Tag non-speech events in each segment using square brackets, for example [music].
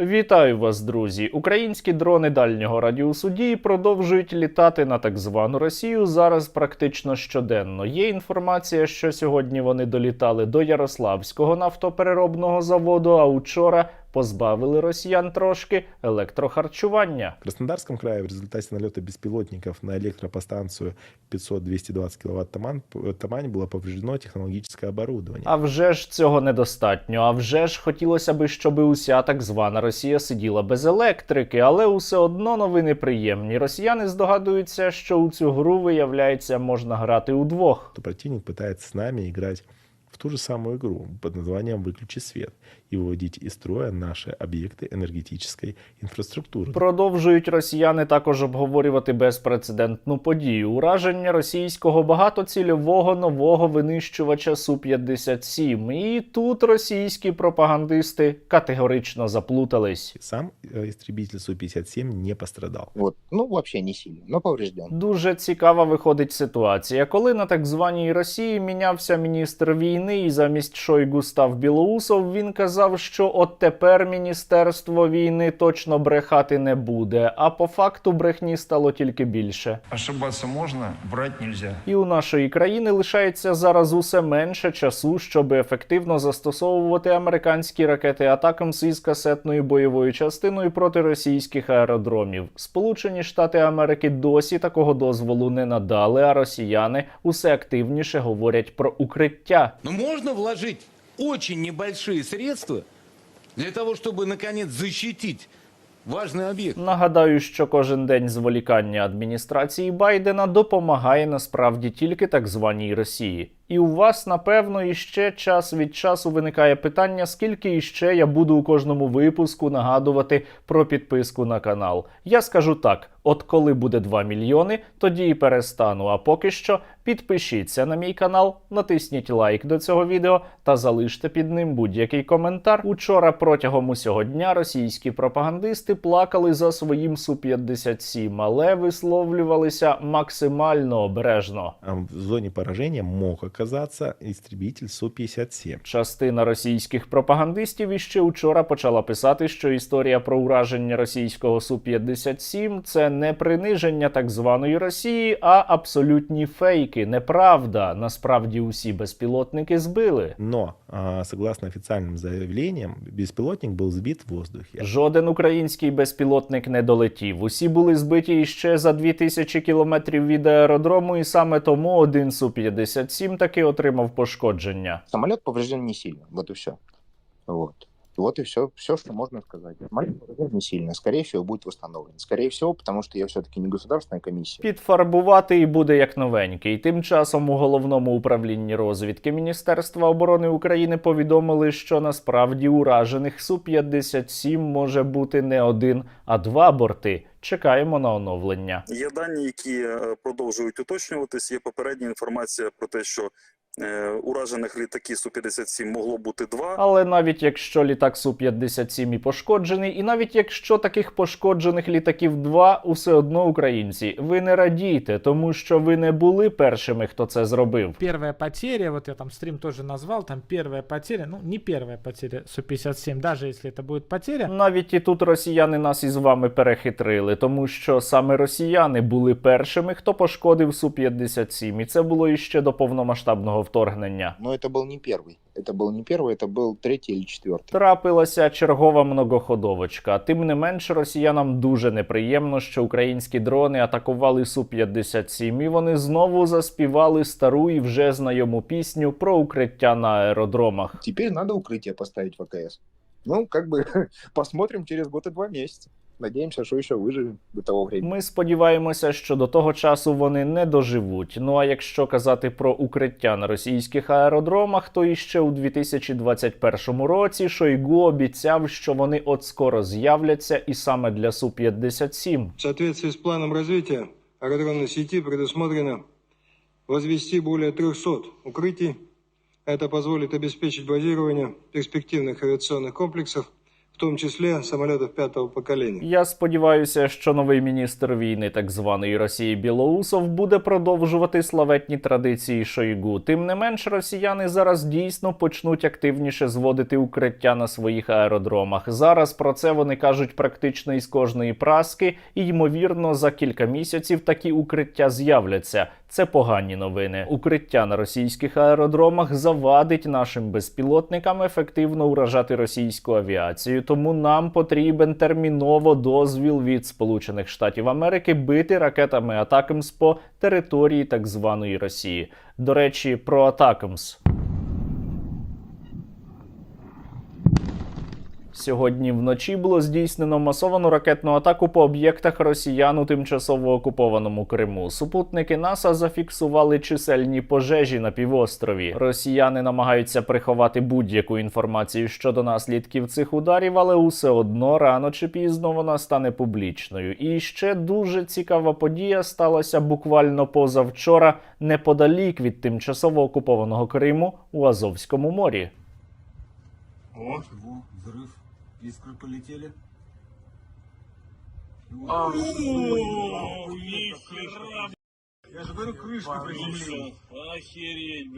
Вітаю вас, друзі! Українські дрони дальнього радіусу дії продовжують літати на так звану Росію зараз практично щоденно. Є інформація, що сьогодні вони долітали до Ярославського нафтопереробного заводу, а учора позбавили росіян трошки електрохарчування. В Краснодарском крае в результате налета беспилотников на электропостанцию 500-220 кВт Тамань, Тамань было повреждено технологическое оборудование. А вже ж цього недостатньо. А вже ж хотілося би, щоб уся так звана Росія сиділа без електрики, але усе одно новини приємні. Росіяни здогадуються, що у цю гру виявляється можна грати удвох. То противник пытается с нами играть в ту же самую игру под названием «Выключи свет» и выводить из строя наши объекты энергетической инфраструктуры. Продовжують росіяни також обговорювати безпрецедентну подію ураження російського багатоцільового нового винищувача Су-57. І тут російські пропагандисти категорично заплутались. Сам э, истребитель Су-57 не пострадал. Вот. Ну, вообще не сильно, но поврежден. Дуже цікава виходить ситуація, коли на так званій Росії мінявся міністр війни, і замість Шойгу став Білоусов. Він казав, що от тепер міністерство війни точно брехати не буде. А по факту брехні стало тільки більше. Ошибаться можно, врать нельзя. І у нашої країни лишається зараз усе менше часу, щоб ефективно застосовувати американські ракети атакамс із касетною бойовою частиною проти російських аеродромів. Сполучені Штати Америки досі такого дозволу не надали, а росіяни усе активніше говорять про укриття. Но можно вложить очень небольшие средства для того, чтобы, наконец, защитить важный объект. Нагадаю, що кожен день зволікання адміністрації Байдена допомагає насправді тільки так званій Росії. І у вас, напевно, іще час від часу виникає питання, скільки іще я буду у кожному випуску нагадувати про підписку на канал. Я скажу так: от коли буде 2 мільйони, тоді і перестану. А поки що підпишіться на мій канал, натисніть лайк до цього відео та залиште під ним будь-який коментар. Учора протягом усього дня російські пропагандисти плакали за своїм Су-57, але висловлювалися максимально обережно. В зоне поражения мог оказаться истребитель Су-57. Частина російських пропагандистів іще учора почала писати, що історія про ураження російського Су-57 це не приниження так званої Росії, а абсолютні фейки. Неправда. Насправді усі безпілотники збили. Но, согласно официальным заявлениям, беспилотник был сбит в воздухе. Жоден український безпілотник не долетів. Усі були збиті іще за 2000 кілометрів від аеродрому, і саме тому один Су-57 таки отримав пошкодження. Самолет поврежден не сильно, вот и все. Вот. Вот и все, все, что можно сказать. Поврежден не сильно. Скорее всего, будет восстановлен. Скорее всего, потому что я все-таки не государственная комиссия. Підфарбувати і буде як новенький. Тим часом у головному управлінні розвідки Міністерства оборони України повідомили, що насправді уражених Су-57 може бути не один, а два борти. Чекаємо на оновлення. Є дані, які е, продовжують уточнюватись. Є попередня інформація про те, що е, уражених літаків Су-57 могло бути два. Але навіть якщо літак Су-57 і пошкоджений, і навіть якщо таких пошкоджених літаків два, усе одно українці, ви не радійте, тому що ви не були першими, хто це зробив. Первая потеря, вот я там стрим тоже назвал, там первая потеря, ну не первая потеря Су-57, даже если это будет потеря, Навіть і тут росіяни нас із вами перехитрили, тому що саме росіяни були першими, хто пошкодив Су-57, і це було іще до повномасштабного вторгнення. Но это был не первый. Это был не первый, это был третий или четвертый. Трапилася чергова многоходовочка. Тим не менш, росіянам дуже неприємно, що українські дрони атакували Су-57, і вони знову заспівали стару і вже знайому пісню про укриття на аеродромах. Теперь надо укрытие поставить в АКС. Ну, как бы [laughs] посмотрим через год и два месяца. Надеемся, что еще выживем до того времени. Ми сподіваємося, що до того часу вони не доживуть. Ну а якщо казати про укриття на російських аеродромах, то іще у 2021 році Шойгу обіцяв, що вони от скоро з'являться, і саме для Су-57. В соответствии с планом развития аэродромной сети предусмотрено возвести более 300 укрытий. Это позволит обеспечить базирование перспективных авиационных комплексов, в в том числе самолетов пятого поколения. Я сподіваюся, що новий міністр війни так званої Росії Білоусов буде продовжувати славетні традиції Шойгу. Тим не менш, росіяни зараз дійсно почнуть активніше зводити укриття на своїх аеродромах. Зараз про це вони кажуть практично із кожної праски, і ймовірно, за кілька місяців такі укриття з'являться. Це погані новини. Укриття на російських аеродромах завадить нашим безпілотникам ефективно уражати російську авіацію. Тому нам потрібен терміново дозвіл від Сполучених Штатів Америки бити ракетами Атакамс по території так званої Росії. До речі, про Атакамс. Сьогодні вночі було здійснено масовану ракетну атаку по об'єктах росіян у тимчасово окупованому Криму. Супутники НАСА зафіксували чисельні пожежі на півострові. Росіяни намагаються приховати будь-яку інформацію щодо наслідків цих ударів, але усе одно рано чи пізно вона стане публічною. І ще дуже цікава подія сталася буквально позавчора, неподалік від тимчасово окупованого Криму у Азовському морі. О, его взрыв. Искры полетели. Я же говорю, крышка приземлилась. Охереть,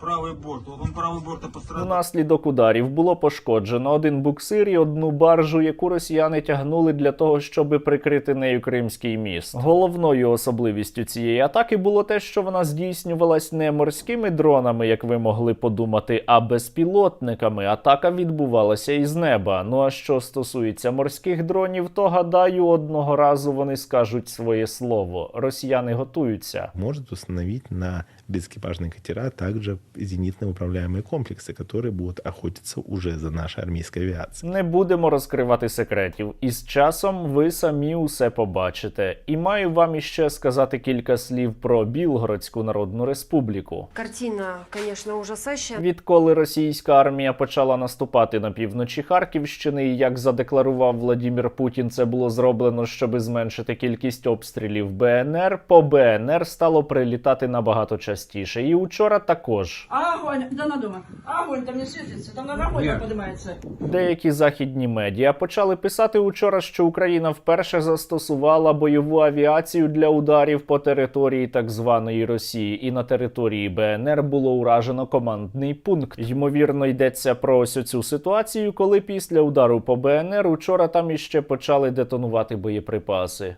Правый борт. Вот он правый борт и пострадал. Внаслідок ударів було пошкоджено один буксир і одну баржу, яку росіяни тягнули для того, щоб прикрити нею Кримський міст. Головною особливістю цієї атаки було те, що вона здійснювалась не морськими дронами, як ви могли подумати, а безпілотниками. Атака відбувалася із неба. Ну а що стосується морських дронів, то гадаю, одного разу вони скажуть своє слово. Росіяни готуються. Может установить на безэкипажные катера также зенитно-управляемые комплексы, которые будут охотиться уже за нашей армейской авиацией. Не будемо розкривати секретів. І з часом ви самі усе побачите. І маю вам іще сказати кілька слів про Білгородську Народну Республіку. Картина, конечно, ужасающая. Відколи російська армія почала наступати на півночі Харківщини, і як задекларував Владімір Путін, це було зроблено, щоб зменшити кількість обстрілів БНР. По БНР стало прилітати набагато частіше. І учора також. Огонь, да на дома. Огонь там не светится, там на работе поднимается. Деякі західні медіа почали писати учора, що Україна вперше застосувала бойову авіацію для ударів по території так званої Росії, і на території БНР було уражено командний пункт. Ймовірно, йдеться про ось цю ситуацію, коли після удару по БНР учора там іще почали детонувати боєприпаси.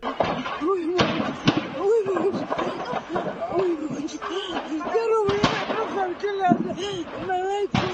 这两个没问题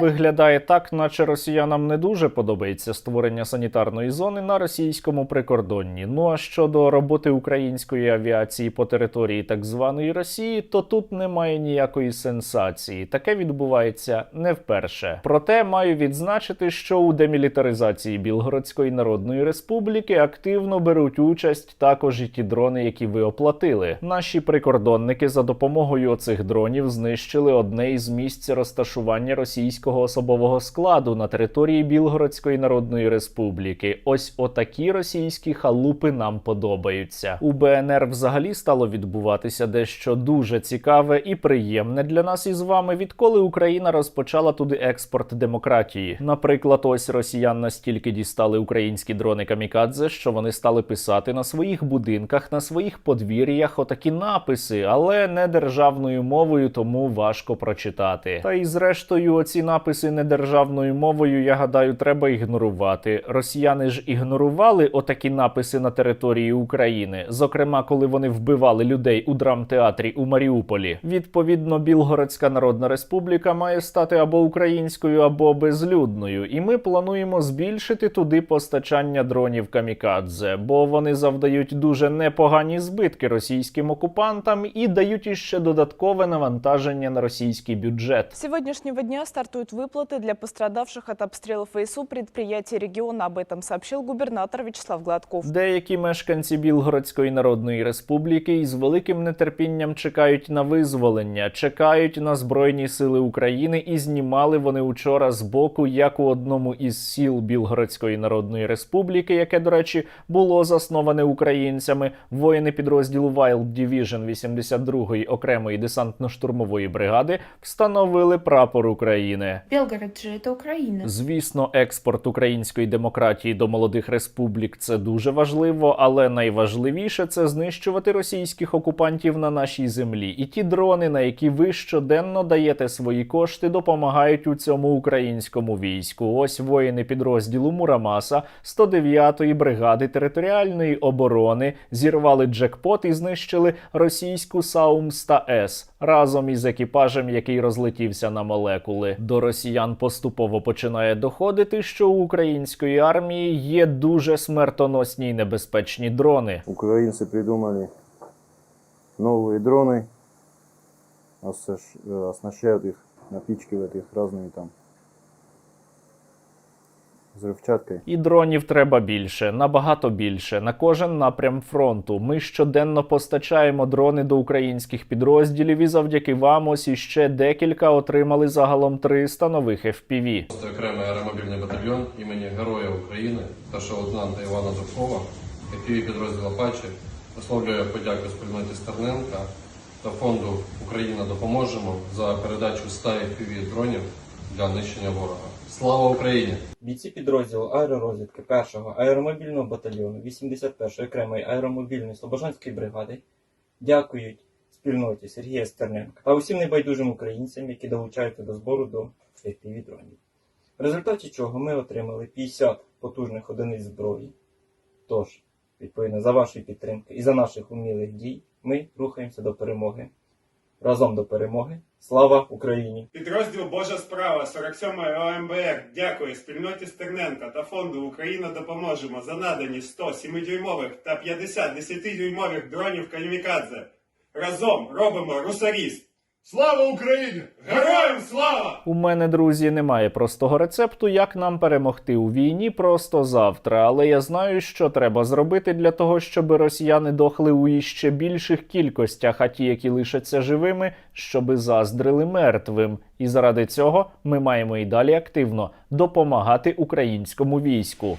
Виглядає так, наче росіянам не дуже подобається створення санітарної зони на російському прикордонні. Ну а щодо роботи української авіації по території так званої Росії, то тут немає ніякої сенсації. Таке відбувається не вперше. Проте маю відзначити, що у демілітаризації Білгородської Народної Республіки активно беруть участь також і ті дрони, які ви оплатили. Наші прикордонники за допомогою оцих дронів знищили одне із місць розташування російського особового складу на території Білгородської Народної Республіки. Ось отакі російські халупи нам подобаються. У БНР взагалі стало відбуватися дещо дуже цікаве і приємне для нас із вами, відколи Україна розпочала туди експорт демократії. Наприклад, ось росіян настільки дістали українські дрони камікадзе, що вони стали писати на своїх будинках, на своїх подвір'ях отакі написи, але не державною мовою, тому важко прочитати. Та й зрештою, оці написи не державною мовою, я гадаю, треба ігнорувати. Росіяни ж ігнорували отакі написи на території України, зокрема, коли вони вбивали людей у драмтеатрі у Маріуполі. Відповідно, Білгородська Народна Республіка має стати або українською, або безлюдною, і ми плануємо збільшити туди постачання дронів камікадзе, бо вони завдають дуже непогані збитки російським окупантам і дають іще додаткове навантаження на російський бюджет. С сегодняшнего дня стартуют выплаты для пострадавших от обстрелов ВСУ предприятий региона. Об этом сообщил губернатор Вячеслав Гладков. Деякі мешканці Білгородської Народної Республіки із великим нетерпінням чекають на визволення, чекають на Збройні Сили України, і знімали вони учора з боку, як у одному із сіл Білгородської Народної Республіки, яке, до речі, було засноване українцями, воїни підрозділу Wild Division 82-ї окремої десантно-штурмової бригади встановили прапор України. України. Белгород же это Украина. Звісно, експорт української демократії до молодих республік це дуже важливо, але найважливіше це знищувати російських окупантів на нашій землі. І ті дрони, на які ви щоденно даєте свої кошти, допомагають у цьому українському війську. Ось воїни підрозділу Мурамаса 109-ї бригади територіальної оборони зірвали джекпот і знищили російську Саумста С разом із екіпажем, який розлетівся на молекули. До росіян поступово починає доходити, що у української армії є дуже смертоносні й небезпечні дрони. Украинцы придумали новые дроны, осощ- э, оснащают их, напичкивают их разными там взрывчаткой. І дронів треба більше, набагато більше, на кожен напрям фронту. Ми щоденно постачаємо дрони до українських підрозділів, і завдяки вам ось іще декілька отримали загалом 300 нових FPV. окремий аеромобільний батальйон імені Героя України старшого лейтенанта Івана Зубкова, який підрозділ Апачі висловлює подяку спільноті Стерненка та фонду Україна допоможемо за передачу 100 FPV дронів для нищення ворога. Слава Україні! Бійці підрозділу аеророзвідки 1-го аеромобільного батальйону 81-ї окремої аеромобільної Слобожанської бригади дякують спільноті Сергія Стерненка та усім небайдужим українцям, які долучаються до збору до FPV дронів. В результаті чого ми отримали 50 потужних одиниць зброї. Тож, відповідно, за вашої підтримки і за наших умілих дій ми рухаємося до перемоги. Разом до перемоги. Слава Україні! Підрозділ Божа справа 47-ї ОМБР дякує спільноті Стерненка та фонду Україна допоможемо за надані 100 7-дюймових та 50 10-дюймових дронів Калімікадзе. Разом робимо русаріст. Слава Україні! Героям слава! У мене, друзі, немає простого рецепту, як нам перемогти у війні просто завтра. Але я знаю, що треба зробити для того, щоб росіяни дохли у іще більших кількостях, а ті, які лишаться живими, щоби заздрили мертвим. І заради цього ми маємо і далі активно допомагати українському війську.